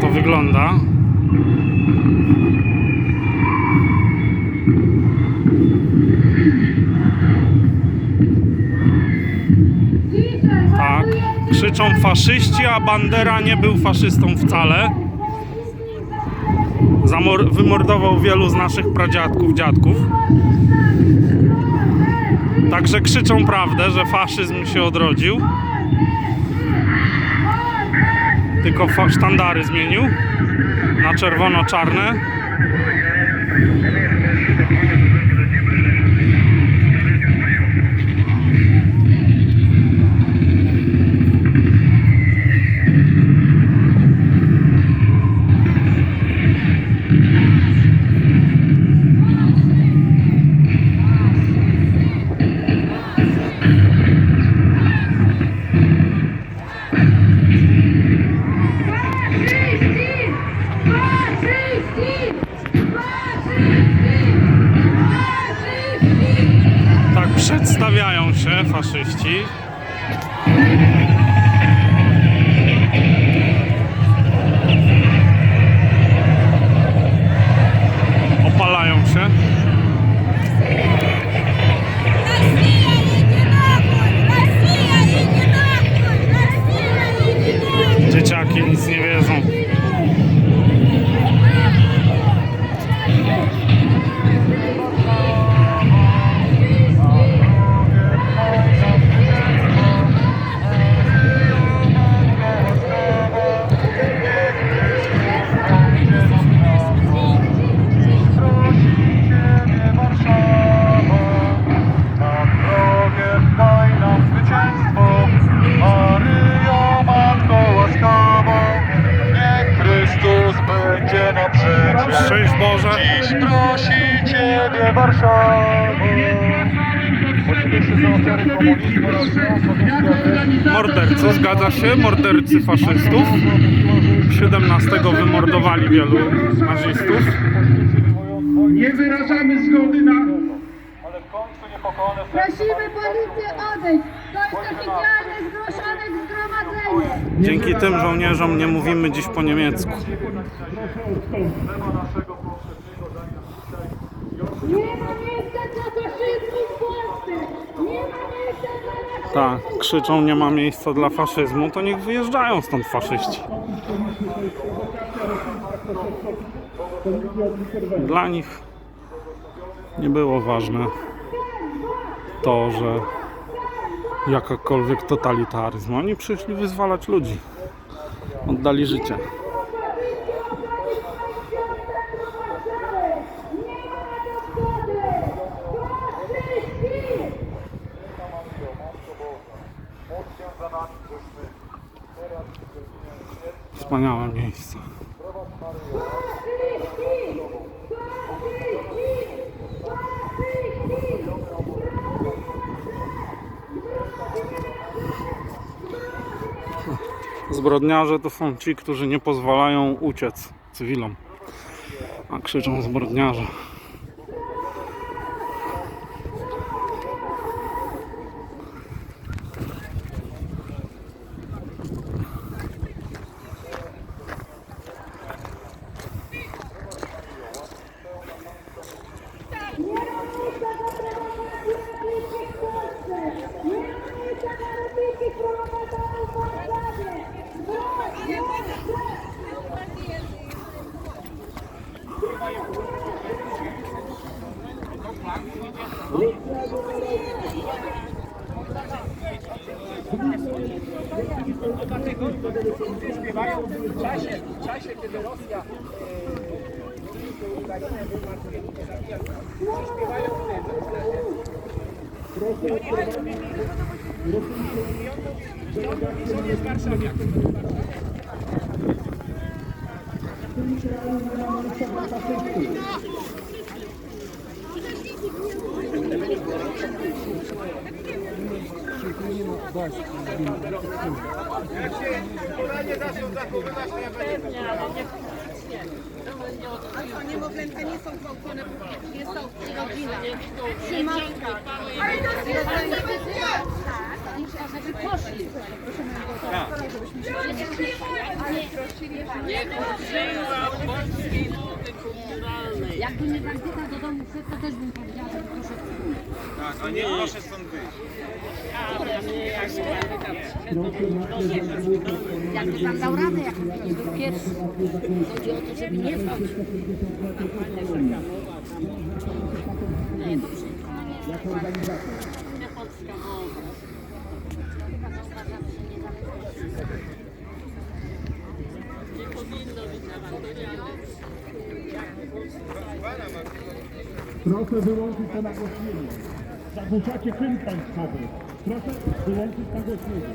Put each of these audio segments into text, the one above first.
to wygląda. Tak, krzyczą faszyści, a Bandera nie był faszystą wcale. Zamor- wymordował wielu z naszych pradziadków, dziadków. Także krzyczą prawdę, że faszyzm się odrodził. Tylko sztandary zmienił na czerwono-czarne. Prosi Ciebie za Mordercy, zgadza się, mordercy faszystów. 17 wymordowali wielu nazistów. Nie wyrażamy zgody na Prosimy policję odejść! To jest oficjalne zgłoszone zgromadzenie! Dzięki tym żołnierzom nie mówimy dziś po niemiecku. Nie ma miejsca dla w Polsce! Nie ma miejsca dla faszyzmu! Tak, krzyczą nie ma miejsca dla faszyzmu, to niech wyjeżdżają stąd faszyści. Dla nich nie było ważne to, że jakakolwiek totalitaryzm. Oni przyszli wyzwalać ludzi. Oddali życie. Wspaniałe miejsce. Zbrodniarze to są ci, którzy nie pozwalają uciec cywilom. A krzyczą zbrodniarze. Śpiewają w czasie, w czasie kiedy Rosja Ukrainę wymartuje, nie zabija ludzi, śpiewają w tym. Oni mieli... I on mówi, i on mówi, że on jest warszawiak. To niemowlęta nie są gwałcone, jest to rodzina. Trzy matki. modlitwa, żeby poszli. Jakby mnie bandyta do domu wszedł, to też bym. Tak, a nie proszę stąd wyjść. Jakby tam dał radę, jakby nie był pierwszy. Chodzi o to, żeby nie znał. Nie, wszystko nie jest Polska nie powinno być awantury, Proszę wyłączyć to nagłośnienie. Zagłuszacie hymn państwowy. Proszę wyłączyć nagłośnienie.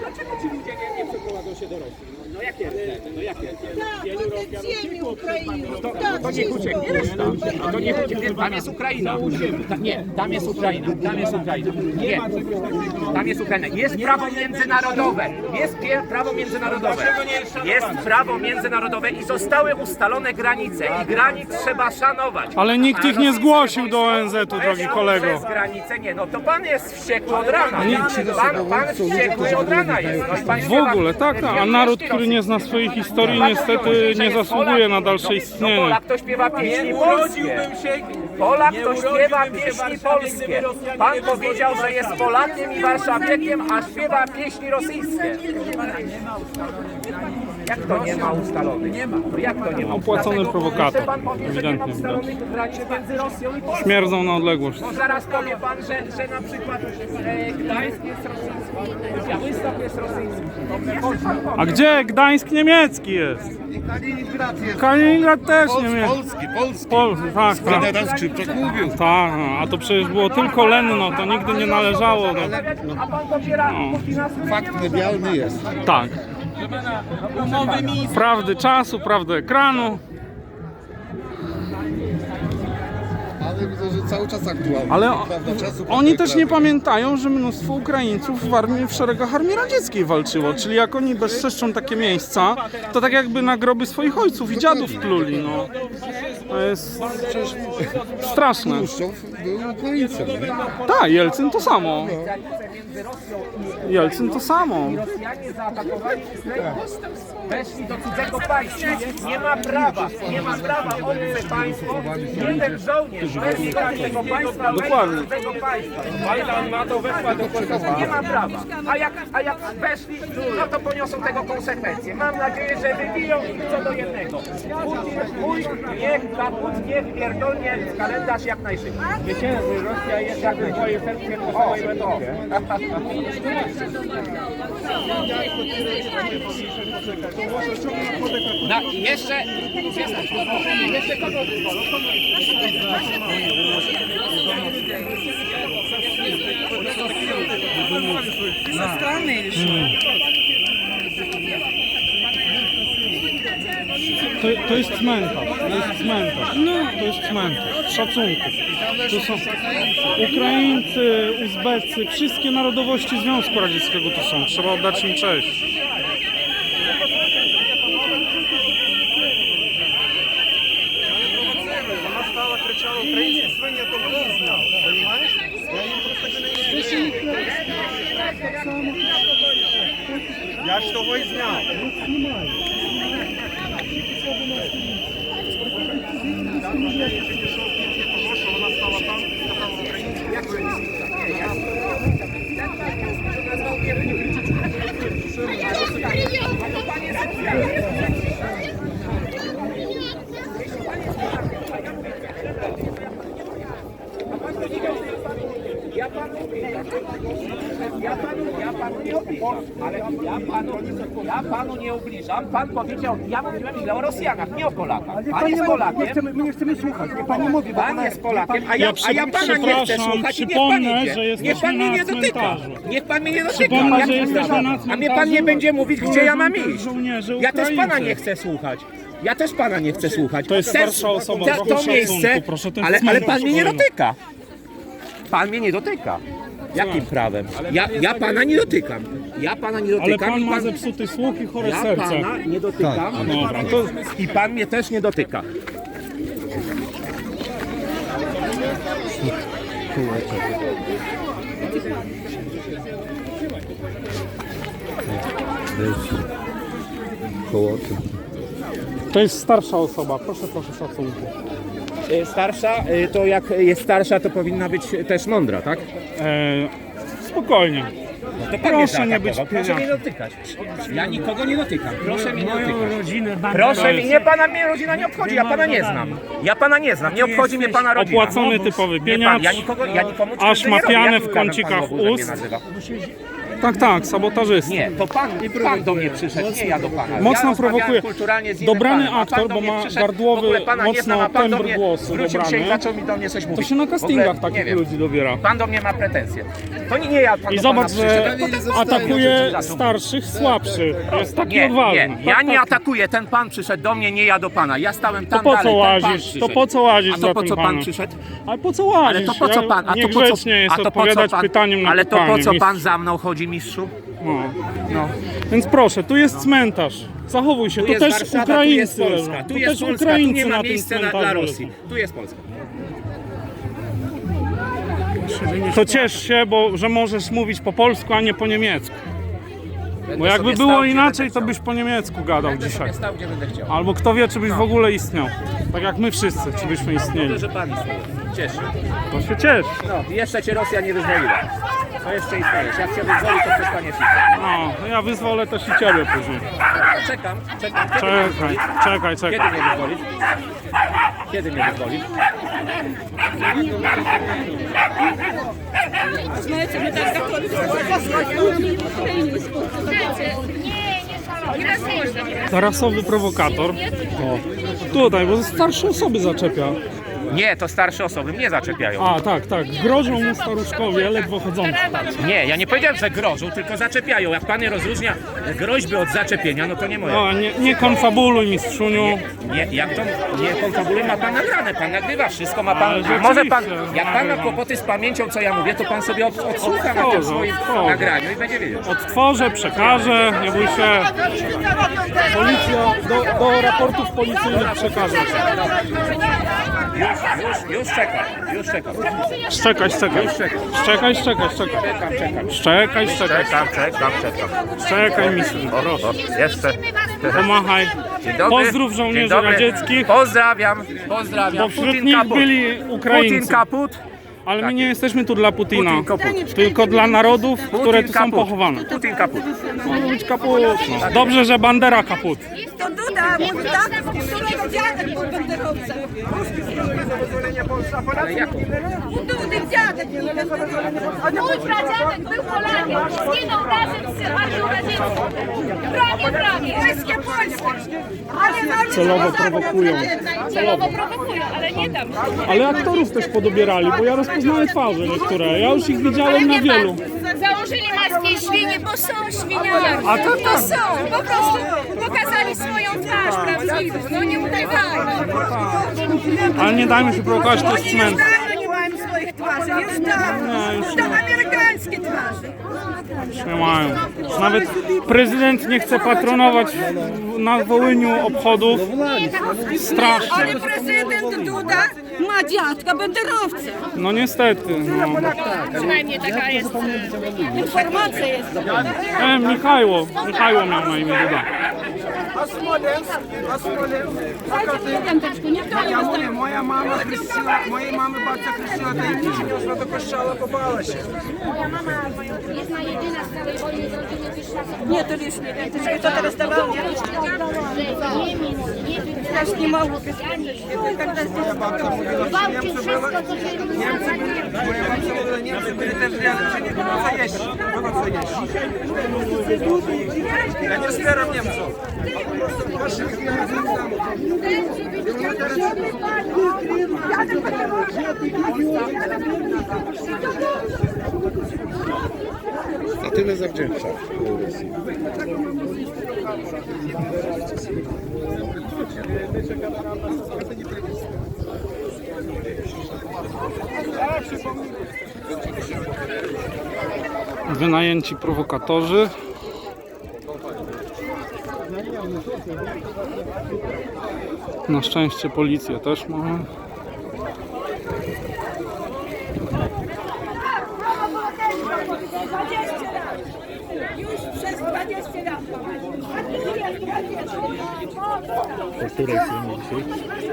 Dlaczego ci ludzie nie, nie się do Rosji? No, no jakie RZ? No jakie? Wielu Rosjan To, to niech ucieknie reszta. To niech ucieknie. Tam jest Ukraina. Ta, nie, tam jest Ukraina. Tam jest Ukraina. Nie, tam jest Ukraina. Jest prawo międzynarodowe. Jest prawo międzynarodowe. Jest prawo międzynarodowe i zostały ustalone granice. I granic trzeba szanować. Ale nikt ich nie zgłosił do ONZ-u, drogi kolego. Przez granicę nie, no to pan jest wściekły od rana. Pan, pan wściekły od rana jest. No W ogóle, tak, tak. A naród, który nie zna swojej historii, niestety nie zasługuje na dalsze No istnienie. Polak to śpiewa pieśni polskie. Polak to śpiewa pieśni polskie. Pan powiedział, że jest Polakiem i Warszawiekiem, a śpiewa pieśni rosyjskie. Jak to nie ma ustalonych? Nie ma. No jak to nie ma? Opłacony Dlatego prowokator. Pan powie, że nie ma Ewidentnie ustalonych granic między Rosją i Polską. Śmierdzą na odległość. No zaraz powie pan, że, że na przykład e, Gdańsk jest rosyjski. A gdzie Gdańsk niemiecki jest? Kaliningrad też niemiecki. Polski, polski. Tak, tak. Skrzypczak mówił. Tak, no, a to przecież było tylko Lenno, to nigdy nie należało. A pan popiera. Putina Fakt medialny jest. Tak. Prawdy czasu, prawdy ekranu, Cały czas aktualny. ale czasu, oni też nie pamiętają, że mnóstwo Ukraińców w armii, w szeregach Armii Radzieckiej walczyło. Czyli jak oni bezczeszczą takie miejsca, to tak jakby na groby swoich ojców i dziadów pluli. No. To jest straszne. Tak, Jelcyn to samo. Jelcyn to samo. Rosjanie zaatakowali. Weszli do cudzego państwa. Nie ma prawa, nie ma prawa obce państwo. Jeden żołnierz bez zgody tego państwa Dokładnie. do cudzego państwa. To weszła do Kosowa. Nie ma prawa. A jak, a jak weszli, no to poniosą tego konsekwencje. Mam nadzieję, że wybiją ich co do jednego. Putin, mój, niech kaput, niech pierdolnie kalendarz jak najszybciej. Wiecie, że Rosja jest jak w swojej sercu po całej metodzie. No i jeszcze, jeszcze kogo To, to jest cmentarz, to jest cmentarz. To jest cmentarz. Szacunku. To są Ukraińcy, Uzbecy, wszystkie narodowości Związku Radzieckiego tu są. Trzeba oddać im cześć. Я ж того і зняв. Thank you. Ja panu, ja panu, ja panu nie ubliżam, ale ja panu, ja panu nie. Pan powiedział, ja mówiłem źle o Rosjanach, nie o Polakach. Pan jest Polakiem, my nie chcemy słuchać. Niech pan nie mówi, bo pan jest Polakiem, a ja, Ja a ja przy- pana nie chcę przepraszam, słuchać i niech pan przypomnę, idzie. że Niech jesteśmy pan mnie na nie dotyka. cmentarzu. Niech pan mnie nie dotyka. Przypomnę, Jak że to jesteśmy prawo? na A mnie pan nie cmentarzu będzie mówić, gdzie ja mam iść. żołnierzy Ja też pana Ukraińcy. nie chcę słuchać. Ja też pana nie chcę słuchać. To jest Ten- starsza osoba, ta- trochę to szacunku, miejsce, proszę, ten ale, ale pan mnie nie dotyka. Pan mnie nie dotyka. Jakim prawem? Ja, ja pana nie dotykam. Ja pana nie Ale dotykam pan i ma pan... zepsuty słuch i chore Ja serce. pana nie dotykam. Dobra, to I pan mnie też nie dotyka. To jest starsza osoba, proszę, proszę szacunku. Y, Starsza, y, to jak jest starsza, to powinna być też mądra, tak? E, spokojnie. To Proszę nie być Proszę mnie dotykać. Ja nikogo nie dotykam. Proszę mnie nie dotykać. rodzinę Proszę mi, nie pana mnie rodzina nie obchodzi, ja pana nie znam. Ja pana nie znam, nie obchodzi mnie pana rodzina. Opłacony typowy Nie pan, ja nikogo, ja nikomu Aż krzywdy ma nie robię. pianę Jakim w kącikach mnie ust. nazywa? Tak, tak, sabotażysta. Nie, to pan, pan do mnie przyszedł, nie ja do pana. Mocno ja prowokuje. kulturalnie z innym Dobrany panem, a pan aktor, do bo mnie ma przyszedł, gardłowy, w ogóle pana nie mocno znam, a pan do tembr mnie głosu Zwrócił się dobrany. i zaczął mi do mnie coś To mówić. się na W ogóle castingach nie takich wiem. ludzi dobiera. Pan do mnie ma pretensje. To nie, nie ja pan I do zobacz, pana że przyszedł. atakuje starszych, słabszych. Jest taki Nie, odważny. nie, Tak, ja tak. nie atakuję, ten pan przyszedł do mnie, nie ja do pana. Ja stałem tam po co dalej, ten pan łazisz? To przyszedł. po co łazisz A to po tym co pan panem? przyszedł? Ale po co łazisz? Ale to po co pan? A to po co, Niegrzecznie jest a to po co odpowiadać pan, pytaniem na ale to pytanie. po co pan za mną chodzi, mistrzu? No. No. Więc proszę, tu jest cmentarz. Zachowuj się. Tu Tu, jest też Warszawa, Ukraińcy tu jest Polska. Tu Tu jest też Polska, tu Ukraińcy nie ma miejsca na, dla. Rosji. Tu jest Polska. To ciesz się, bo że możesz mówić po polsku, a nie po niemiecku. Bo jakby było stał, inaczej, to byś po niemiecku gadał Będę dzisiaj. stał. Albo kto wie, czy byś w ogóle istniał. Tak jak my wszyscy, czy byśmy istnieli. Dobrze, że pan istnieje. Cieszę. To się ciesz. No, jeszcze cię Rosja nie wyzwoliła. To jeszcze istniejesz. Jak cię wyzwoli, to przestaniesz istnieć. No, ja wyzwolę też i ciebie później. Czekam, czekam. Kiedy Czekaj, mnie wyzwolisz? czekaj, Kiedy czekaj. mnie wyzwolisz? Kiedy mnie wyzwolisz? Tarasowy prowokator. O. Tutaj, bo starsze osoby zaczepia. Nie, to starsze osoby mnie zaczepiają. A, tak, tak. Grożą mu staruszkowie, ledwo chodzący. Nie, ja nie powiedziałem, że grożą, tylko zaczepiają. Jak pan nie rozróżnia groźby od zaczepienia, no to nie moje. O, nie, nie konfabuluj, mistrzuniu. Nie, jak to nie konfabuluje, ma pan nagrane, pan nagrywa wszystko, ma pan. Ale Może pan, rzeczywiście, jak pan ma nagrywam. kłopoty z pamięcią, co ja mówię, to pan sobie od, odsłucha na tym Odtworzę, swoim odtworzę. nagraniu i będzie wiedział. Odtworzę, przekażę, nie bój się. Policja, do, do raportów policyjnych przekażę. Już, już, już czekam, już czekam. Szczekaj, szczekaj. Szczekaj, szczekaj, szczekaj. Czekam, czekam. Szczekaj, szczekaj. Czekam, czekam, czekam. Szczekaj, mistrzu. O, jeszcze. Pomachaj. Dzień dobry. Pozdrów Dzień żołnierzy dobry. radzieckich, Pozdrawiam, pozdrawiam. bo wśród Putin nich kaput. byli Putin Ukraińcy. kaput. Ale my nie jesteśmy tu dla Putina, Putin kaput. tylko dla narodów, które tu są kaput. pochowane. Putin kaput. Może być kaput. No. Dobrze, że Bandera kaput. To Duda mówi tak, którego dziadek był banderowcem. Celowo prowokują. Celowo prowokują, ale nie dam. Ale aktorów też podobierali, bo ja rozpoznaję twarze niektóre. Ja już ich widziałem na wielu. Założyli maski i świnie, bo są świniami. A to To są, po prostu pokazali swoją twarz prawdziwą. No nie ukrywajmy. Ale nie dajmy się prowokować, to jest cmentarz. Już To amerykańskie twarze. Nie mają. Już Nawet prezydent nie chce patronować na Wołyniu obchodów. Strasznie. Ale prezydent Duda ma dziadka banderowca. No niestety. No. Przynajmniej taka jest Informacja jest. E, Michajło. Michajło miał na imię Duda. A Smoleńsk? A Smoleńsk? Dajcie piąteczku, niech to Ja mówię, moja mama chryściła, mojej mamy babcia chryściła, to jej przyniosła do kościoła, pobała się. Moja mama jedna jedyna z całej wojny z rodziny wyszła z Nie, to już nie wiem. To czego że Niemiec, nie mówiła, że gwałcił Niemcy były... Niemcy byli, moja babcia mówiła, Niemcy byli też wiary, że nie było co jeść. Było co jeść. Ja nie wspieram Niemców. A tyle zawdzięcza Rosji. Wynajęci prowokatorzy. Na szczęście policję też mamy. Już przez 20 lat.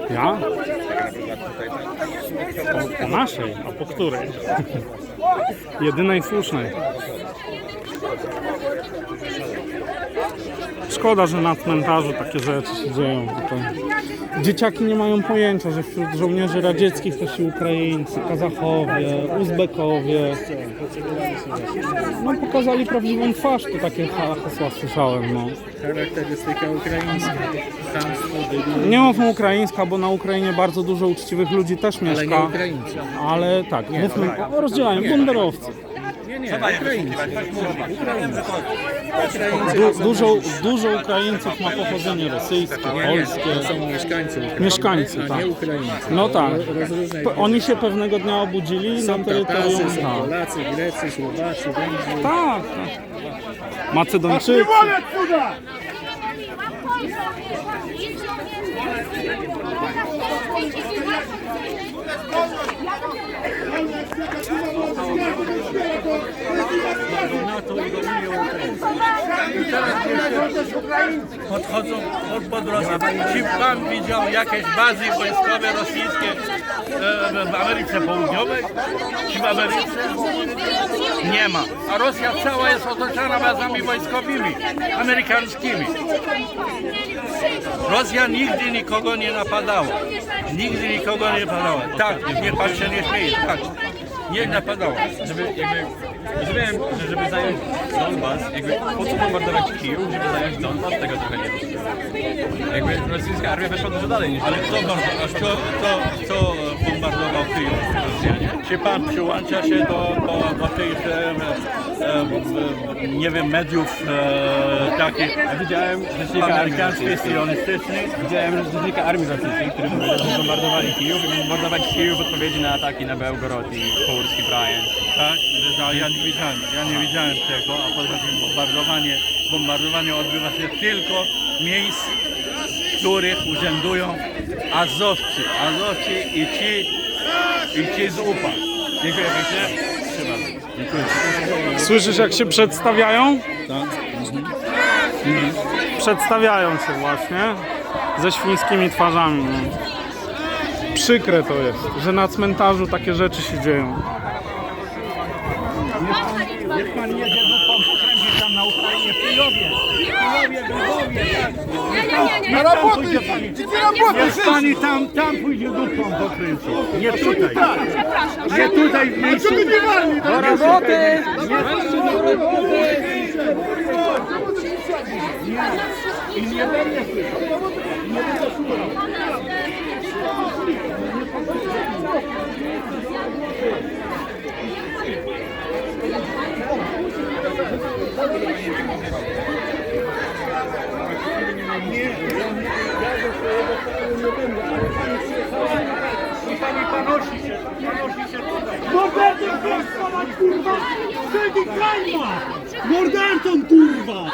Ja? Po, po naszej, a po której? Jedynej słusznej. Szkoda, że na cmentarzu takie rzeczy się dzieją tutaj. Dzieciaki nie mają pojęcia, że wśród żołnierzy radzieckich też i Ukraińcy, Kazachowie, Uzbekowie. No pokazali prawdziwą twarz, to takie ha- hasła słyszałem, no. Charakterystyka ukraińska. Chamstwo, Nie mówmy ukraińska, bo na Ukrainie bardzo dużo uczciwych ludzi też ale mieszka. nie Ukraińcy. Ale tak, mówmy o rozdzielaniu, bunderowcy. Nie, nie, Ukraińcy. Du, dużo, dużo Ukraińców ma pochodzenie rosyjskie, polskie. to są mieszkańcy Ukrainy, Mieszkańcy, a tak. nie Ukraińcy. No tak. Rozróżniaj. Oni się pewnego dnia obudzili Są na terytorium. Tatarzy, są Tak, Polacy, Grecy, Słowacy, Węgrzy. tak. tak. Macedończycy. Podchodzą pod, po drodze. Czy pan widział jakieś bazy wojskowe rosyjskie e, w Ameryce Południowej? Czy w Ameryce? Nie ma. A Rosja cała jest otoczona bazami wojskowymi, amerykańskimi. Rosja nigdy nikogo nie napadała. Nigdy nikogo nie napadała. Tak, niech pan się nie śmieje. Tak. Nie napadała. żeby jakby rozumiem, że żeby zająć Donbas, jakby po co bombardować Kijów, żeby zająć Donbas, tego trochę nie rozumiem. Jakby rosyjska armia weszła dużo dalej niż Ale kto, kto, kto, kto bombardował Kyjów? Czy pan przyłącza się do, do, do tych, e, e, nie wiem, mediów e, takich widziałem rzecznika armii amerykańskich, rosyjskiej. sionistycznych? Widziałem rzecznika armii rosyjskiej, który powiedział, że bombardowali Kijów i bombardować Kijów w odpowiedzi na ataki na Bełgorod i Kursk i Bryansk. Tak? No, ja nie widziałem, ja nie widziałem tego, a poza tym bombardowanie, bombardowanie odbywa się tylko miejsc, w których urzędują Azowcy, Azowcy i ci, i z UPA. Dziękuję pięknie. Trzymam. Słyszysz jak się przedstawiają? Przedstawiają się właśnie ze świńskimi twarzami. Przykre to jest, że na cmentarzu takie rzeczy się dzieją. Niech pan jedzie konferencji tam na W Kijowie. W Kijowie, w Lwowie, tak. Na roboty! Gdzie roboty? Niech pani tam, tam pójdzie dupą po kręcu. Nie tutaj. Nie tutaj w miejscu. Do roboty! I pani panosi się, panosi się tutaj. Moderny Polska ma kurwa! Wtedy kraj ma! Mordercą, kurwa!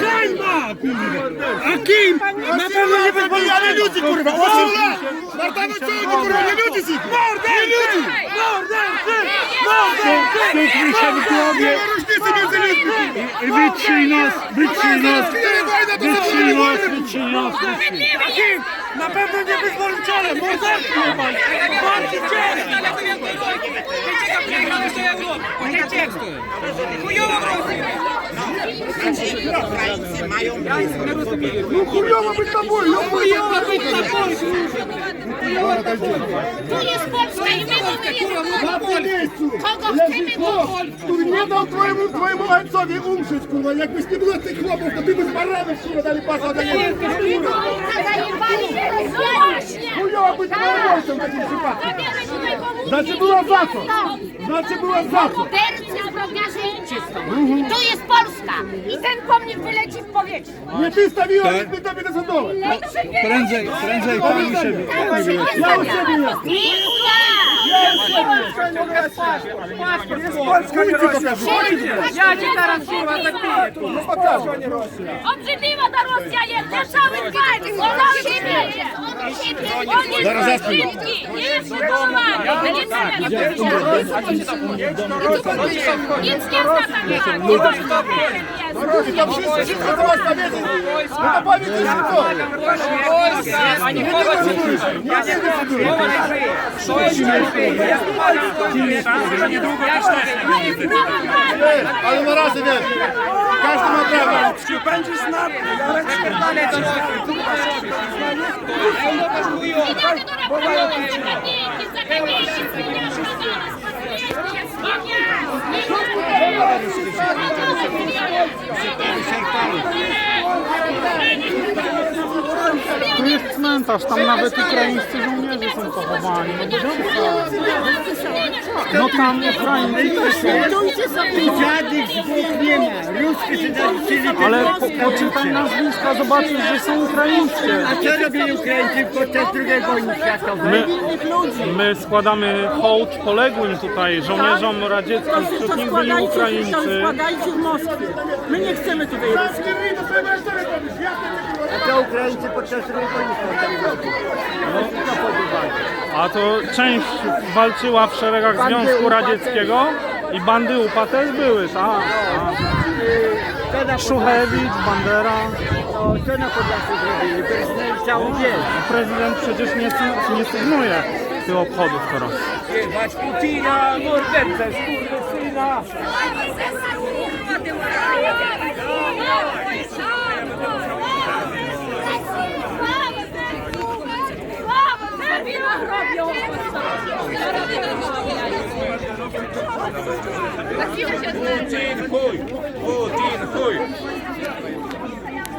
Hańba, kurwa! A kim? Na pewno nie bezpolni, ale ludzi, kurwa! Osula! Martano czego, kurwa, nie ludzi z ich! Mordercy! Mordercy! Mordercy! Się w głowie różnicy między ludźmi! i wytrzyj nos, wytrzyj nos, wytrzyj nos, wytrzyj nos. A kim? Na pewno nie wyzwoliciele! Mordercy, jebać! Bardziej cię! Ukraińcy українці мають Ну хуйово ми тобою, ну хуйово ми тобою, слушай. Tu jest Polska i my mamy Kogo chcemy powoli? Który nie dał twojemu, twojemu ojcowi umrzeć, kurwa. Jakbyś nie było tych chłopów, to ty byś baranek, kurwa, dali pasa do niego. Chujowa być twoim ojcem w takim przypadku. Znaczy była za co? Znaczy była za co? Bercia, drobniarze, 20. I to jest Polska. I ten pomnik wyleci w powietrze. Nie ty stawiłaś, Tak. my tobie to są dole. Prędzej, prędzej, pani się... Ja już Rosja. Ja cię teraz kurwa Obrzydliwa ta Rosja jest, że cały kraj! Od siebie jest! Od siebie! On jest Zaraz zacznie. brzydki! Nie jest przygotowany! A nie tyle, nie Nic nie zna tam I to wszyscy, wszystko co masz na wiedzy. No to powiedz coś to. Ani chować Ja nie decyduję. Ale na razie wiesz, każdy ma prawo. Będziesz na Tu cmentarz, tam nawet ukraińscy żołnierze są pochowani. No, no tam Ukraińcy też są. Nie ma. Się. Ale po, poczytaj nazwiska, zobaczysz, że są ukraińskie. A co robili Ukraińcy podczas II wojny światowej? My, my składamy hołd poległym tutaj żołnierzom radzieckim, wśród nich byli Ukraińcy. Składajcie w Moskwie. My nie chcemy tutaj A co Ukraińcy podczas II wojny światowej? A to część walczyła w szeregach Związku Radzieckiego i bandy UPA też były, tak. Szuchewicz, Bandera. No, co na Podlasie zrobili? Prezydent całą wieś. Prezydent przecież nie, nie sygnuje tych obchodów teraz. Jebać Putina, mordercę, skurwysyna! Za chwilę się Putin chuj! Putin chuj!